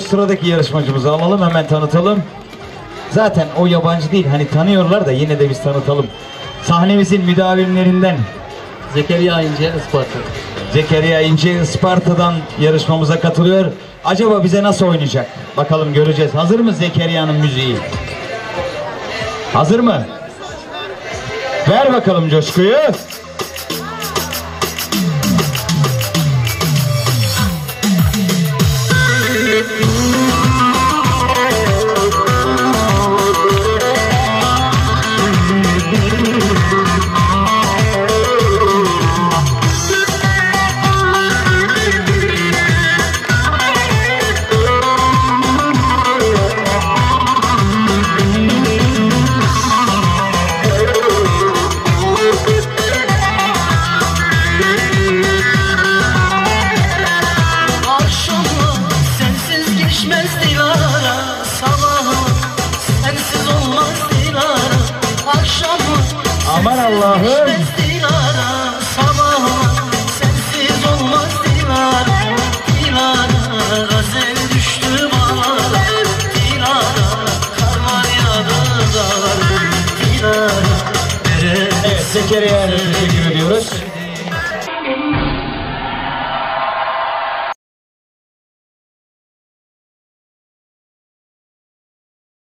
Sıradaki yarışmacımızı alalım hemen tanıtalım. Zaten o yabancı değil hani tanıyorlar da yine de biz tanıtalım. Sahnemizin müdavimlerinden Zekeriya İnce Isparta. Zekeriya İnce Isparta'dan yarışmamıza katılıyor. Acaba bize nasıl oynayacak? Bakalım göreceğiz. Hazır mı Zekeriya'nın müziği? Hazır mı? Ver bakalım coşkuyu. Sensiz geçmez dilara Sabahı sensiz olmaz dilara Akşamı Aman Allah'ım. dilara Sabahı sensiz olmaz dilara Dilara. Gazel düştü bana. Dilara karlar yağdı dağlar. Dilara. Evet Zekeriya'ya teşekkür ediyoruz.